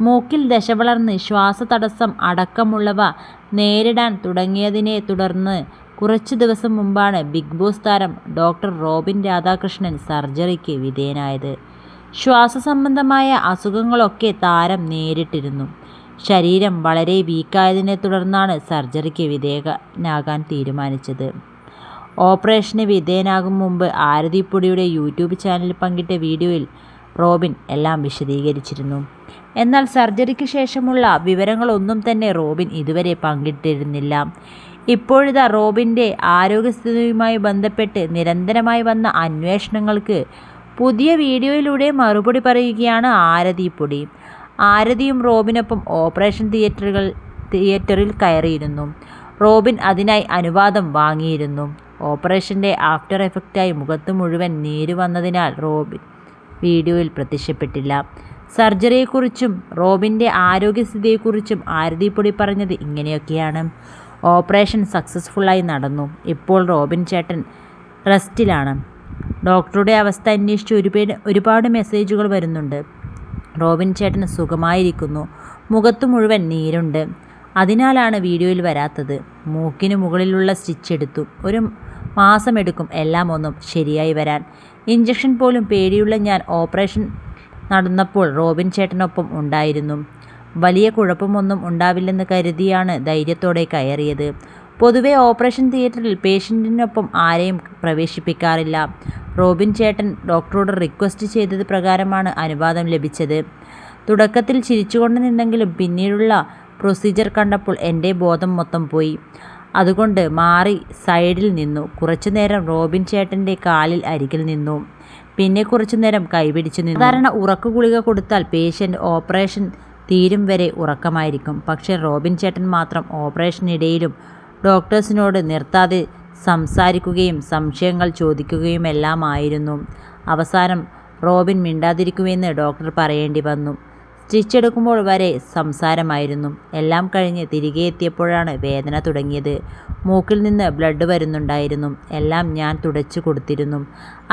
മൂക്കിൽ ദശ വളർന്ന് ശ്വാസതടസ്സം അടക്കമുള്ളവ നേരിടാൻ തുടങ്ങിയതിനെ തുടർന്ന് കുറച്ച് ദിവസം മുമ്പാണ് ബിഗ് ബോസ് താരം ഡോക്ടർ റോബിൻ രാധാകൃഷ്ണൻ സർജറിക്ക് വിധേയനായത്. ശ്വാസസംബന്ധമായ അസുഖങ്ങളൊക്കെ താരം നേരിട്ടിരുന്നു. ശരീരം വളരെ വീക്കായതിനെ തുടർന്നാണ് സർജറിക്ക് വിധേയനാകാൻ തീരുമാനിച്ചത്. ഓപ്പറേഷന് വിധേയനാകും മുമ്പ് ആരതിപ്പൊടിയുടെ യൂട്യൂബ് ചാനലിൽ പങ്കിട്ട വീഡിയോയിൽ റോബിൻ എല്ലാം വിശദീകരിച്ചിരുന്നു. എന്നാൽ സർജറിക്ക് ശേഷമുള്ള വിവരങ്ങളൊന്നും തന്നെ റോബിൻ ഇതുവരെ പങ്കിട്ടിരുന്നില്ല. ഇപ്പോഴിതാ റോബിന്റെ ആരോഗ്യസ്ഥിതിയുമായി ബന്ധപ്പെട്ട് നിരന്തരമായി വന്ന അന്വേഷണങ്ങൾക്ക് പുതിയ വീഡിയോയിലൂടെ മറുപടി പറയുകയാണ് ആരതി പൊടി. ആരതിയും റോബിനൊപ്പം ഓപ്പറേഷൻ തിയേറ്ററുകൾ തിയേറ്ററിൽ കയറിയിരുന്നു. റോബിൻ അതിനായി അനുവാദം വാങ്ങിയിരുന്നു. ഓപ്പറേഷന്റെ ആഫ്റ്റർ എഫക്റ്റായി മുഖത്ത് മുഴുവൻ നീര് വന്നതിനാൽ റോബിൻ വീഡിയോയിൽ പ്രത്യക്ഷപ്പെട്ടില്ല. സർജറിയെക്കുറിച്ചും റോബിന്റെ ആരോഗ്യസ്ഥിതിയെക്കുറിച്ചും ആരതിപ്പൊടി പറഞ്ഞത് ഇങ്ങനെയൊക്കെയാണ്. ഓപ്പറേഷൻ സക്സസ്ഫുള്ളായി നടന്നു. ഇപ്പോൾ റോബിൻ ചേട്ടൻ റെസ്റ്റിലാണ്. ഡോക്ടറുടെ അവസ്ഥ അന്വേഷിച്ച് ഒരുപാട് ഒരുപാട് മെസ്സേജുകൾ വരുന്നുണ്ട്. റോബിൻ ചേട്ടൻ സുഖമായിരിക്കുന്നു. മുഖത്ത് മുഴുവൻ നീരുണ്ട്. അതിനാലാണ് വീഡിയോയിൽ വരാത്തത്. മൂക്കിന് മുകളിലുള്ള സ്റ്റിച്ച് എടുത്തു. ഒരു മാസമെടുക്കും. എല്ലാം ഒന്നും ശരിയായി വരാൻ. ഇഞ്ചക്ഷൻ പോലും പേടിയുള്ള ഞാൻ ഓപ്പറേഷൻ നടന്നപ്പോൾ റോബിൻ ചേട്ടനൊപ്പം ഉണ്ടായിരുന്നു. വലിയ കുഴപ്പമൊന്നും ഉണ്ടാവില്ലെന്ന് കരുതിയാണ് ധൈര്യത്തോടെ കയറിയത്. പൊതുവെ ഓപ്പറേഷൻ തിയേറ്ററിൽ പേഷ്യന്റിനൊപ്പം ആരെയും പ്രവേശിപ്പിക്കാറില്ല. റോബിൻ ചേട്ടൻ ഡോക്ടറോട് റിക്വസ്റ്റ് ചെയ്തത് പ്രകാരമാണ് അനുവാദം ലഭിച്ചത്. തുടക്കത്തിൽ ചിരിച്ചുകൊണ്ട് നിന്നെങ്കിലും പിന്നീടുള്ള പ്രൊസീജിയർ കണ്ടപ്പോൾ എന്റെ ബോധം മൊത്തം പോയി. അതുകൊണ്ട് മാറി സൈഡിൽ നിന്നു. കുറച്ചുനേരം റോബിൻ ചേട്ടന്റെ കാലിൽ അരികിൽ നിന്നു. പിന്നെ കുറച്ചുനേരം കൈപിടിച്ചു നിന്നു. സാധാരണ ഉറക്കു ഗുളിക കൊടുത്താൽ പേഷ്യന്റ് ഓപ്പറേഷൻ തീരും വരെ ഉറക്കമായിരിക്കും. പക്ഷേ റോബിൻ ചേട്ടൻ മാത്രം ഓപ്പറേഷനിടയിലും ഡോക്ടേഴ്സിനോട് നിർത്താതെ സംസാരിക്കുകയും സംശയങ്ങൾ ചോദിക്കുകയുമെല്ലാമായിരുന്നു. അവസാനം റോബിൻ മിണ്ടാതിരിക്കുമെന്ന് ഡോക്ടർ പറയേണ്ടി വന്നു. സ്റ്റിച്ച് എടുക്കുമ്പോൾ വരെ സംസാരമായിരുന്നു. എല്ലാം കഴിഞ്ഞ് തിരികെ എത്തിയപ്പോഴാണ് വേദന തുടങ്ങിയത്. മൂക്കിൽ നിന്ന് ബ്ലഡ് വരുന്നുണ്ടായിരുന്നു. എല്ലാം ഞാൻ തുടച്ചു കൊടുത്തിരുന്നു.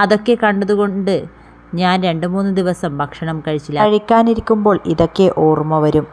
അതൊക്കെ കണ്ടതുകൊണ്ട് ഞാൻ രണ്ട് മൂന്ന് ദിവസം ഭക്ഷണം കഴിച്ചില്ല. കഴിക്കാനിരിക്കുമ്പോൾ ഇതൊക്കെ ഓർമ്മ വരും.